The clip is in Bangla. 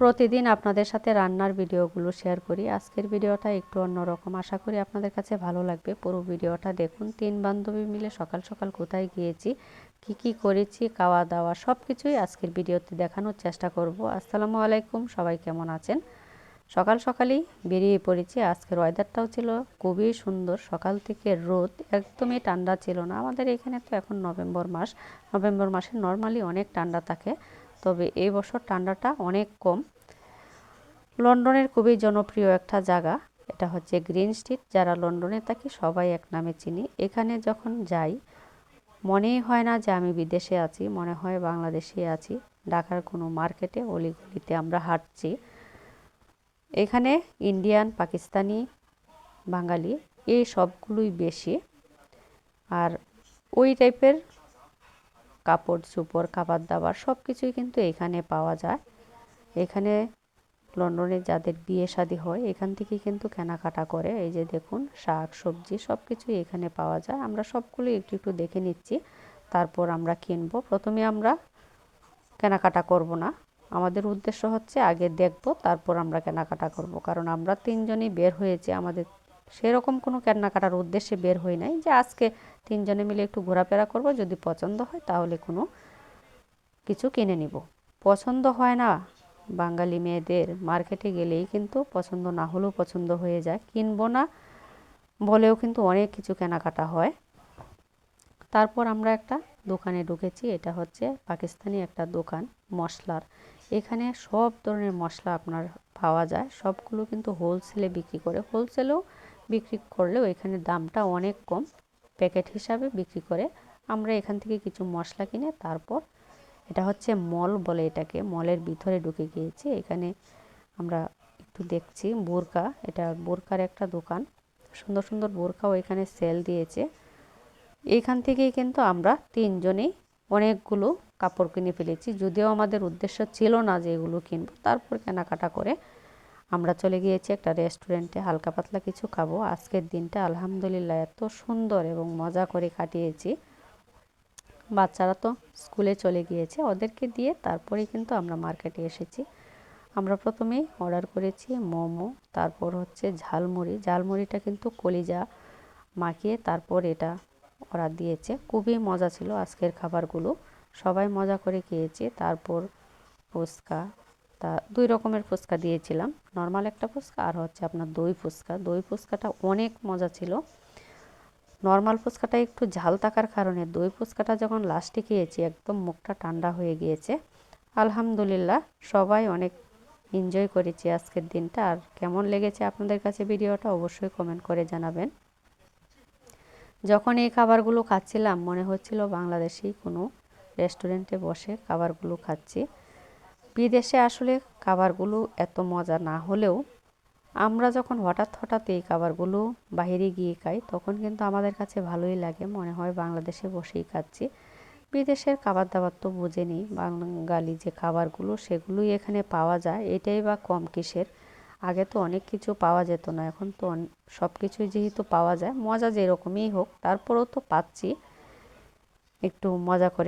প্রতিদিন আপনাদের সাথে রান্নার ভিডিওগুলো শেয়ার করি। আজকের ভিডিওটা একটু অন্যরকম। আশা করি আপনাদের কাছে ভালো লাগবে। পুরো ভিডিওটা দেখুন। তিন বান্ধবী মিলে সকাল সকাল কোথায় গিয়েছি, কি কি করেছি, খাওয়া দাওয়া সব কিছুই আজকের ভিডিওতে দেখানোর চেষ্টা করব। আসসালামু আলাইকুম। সবাই কেমন আছেন? সকাল সকালেই বেরিয়ে পড়েছি। আজকের ওয়েদারটাও ছিল খুবই সুন্দর। সকাল থেকে রোদ একদমই ঠান্ডা ছিল না। আমাদের এখানে তো এখন নভেম্বর মাস। নভেম্বর মাসে নর্মালি অনেক ঠান্ডা থাকে। তবে এই বছর ঠান্ডাটা অনেক কম। লন্ডনের খুবই জনপ্রিয় একটা জায়গা, এটা হচ্ছে গ্রিন স্ট্রিট, যারা লন্ডনে থাকি সবাই এক নামে চিনি। এখানে যখন যাই, মনেই হয় না যে আমি বিদেশে আছি, মনে হয় বাংলাদেশে আছি। ঢাকার কোনো মার্কেটে অলিগলিতে আমরা হাঁটছি। এখানে ইন্ডিয়ান, পাকিস্তানি, বাঙালি, এই সবগুলোই বেশি। আর ওই টাইপের কাপড়, চোপড়, খাবার দাবার সব কিছুই কিন্তু এখানে পাওয়া যায়। এখানে লন্ডনে যাদের বিয়ে শাদি হয়, এখান থেকে কিন্তু কেনাকাটা করে। এই যে দেখুন, শাক, সবজি সব কিছুই এখানে পাওয়া যায়। আমরা সবগুলো একটু একটু দেখে নিচ্ছি। তারপর আমরা কিনবো। প্রথমে আমরা কেনাকাটা করব না। আমাদের উদ্দেশ্য হচ্ছে আগে দেখব, তারপর আমরা কেনাকাটা করব। কারণ আমরা তিনজনই বের হয়েছি। আমাদের সেরকম কোনো কেনাকাটার উদ্দেশ্যে বের হই নাই যে আজকে তিনজনে মিলে একটু ঘোরাফেরা করব, যদি পছন্দ হয় তাহলে কোনো কিছু কিনে নিব। পছন্দ হয় না বাঙালি মেয়েদের, মার্কেটে গেলেই কিন্তু পছন্দ না হলেও পছন্দ হয়ে যায়। কিনবো না বলেও কিন্তু অনেক কিছু কেনাকাটা হয়। তারপর আমরা একটা দোকানে ঢুকেছি, এটা হচ্ছে পাকিস্তানি একটা দোকান, মশলার। এখানে সব ধরনের মশলা আপনার পাওয়া যায়, সবগুলো কিন্তু হোলসেলে বিক্রি করে। হোলসেলেও বিক্রি করলেও এখানে দামটা অনেক কম। প্যাকেট হিসাবে বিক্রি করে আমরা এখান থেকে কিছু মশলা কিনে তারপর এটা হচ্ছে মল বলে এটাকে, মলের ভিতরে ঢুকে গিয়েছি। এখানে আমরা একটু দেখছি বোরকা, এটা বোরকার একটা দোকান। সুন্দর সুন্দর বোরকাও এখানে সেল দিয়েছে। এইখান থেকেই কিন্তু আমরা তিনজনেই অনেকগুলো কাপড় কিনে ফেলেছি। যদিও আমাদের উদ্দেশ্য ছিল না যে এগুলো কিনবো, তারপর কেনাকাটা করে আমরা চলে গিয়েছি একটা রেস্টুরেন্টে, হালকা পাতলা কিছু খাব। আজকের দিনটা আলহামদুলিল্লাহ এত সুন্দর এবং মজা করে কাটিয়েছি। বাচ্চারা তো স্কুলে চলে গিয়েছে, ওদেরকে দিয়ে তারপরে কিন্তু আমরা মার্কেটে এসেছি। আমরা প্রথমেই অর্ডার করেছি মোমো, তারপর হচ্ছে ঝালমুড়ি। ঝালমুড়িটা কিন্তু কলিজা মাখিয়ে তারপর এটা অর্ডার দিয়েছে। খুবই মজা ছিল আজকের খাবারগুলো। সবাই মজা করে খেয়েছে। তারপর ফুচকা তা দুই রকমের ফুচকা দিয়েছিলাম। নর্মাল একটা ফুচকা আর হচ্ছে আপনার দই ফুচকা। দই ফুচকাটা অনেক মজা ছিল। নর্মাল ফুচকাটা একটু ঝাল থাকার কারণে দই ফুচকাটা যখন লাস্টে খেয়েছি একদম মুখটা ঠান্ডা হয়ে গিয়েছে। আলহামদুলিল্লাহ সবাই অনেক এনজয় করেছি আজকের দিনটা। আর কেমন লেগেছে আপনাদের কাছে ভিডিওটা অবশ্যই কমেন্ট করে জানাবেন। যখন এই খাবারগুলো খাচ্ছিলাম, মনে হচ্ছিল বাংলাদেশেই কোনো রেস্টুরেন্টে বসে খাবারগুলো খাচ্ছি। বিদেশে আসলে খাবারগুলো এত মজা না হলেও আমরা যখন হঠাৎ হঠাৎ এই খাবারগুলো বাহিরে গিয়ে খাই, তখন কিন্তু আমাদের কাছে ভালোই লাগে। মনে হয় বাংলাদেশে বসেই খাচ্ছি। বিদেশের খাবার দাবার তো বুঝে নিই বাঙালি যে খাবারগুলো, সেগুলোই এখানে পাওয়া যায়। এটাই বা কম কিসের? আগে তো অনেক কিছু পাওয়া যেত না। এখন তো সব কিছুই যেহেতু পাওয়া যায়, মজা যেরকমই হোক, তারপরেও তো পাচ্ছি। একটু মজা করে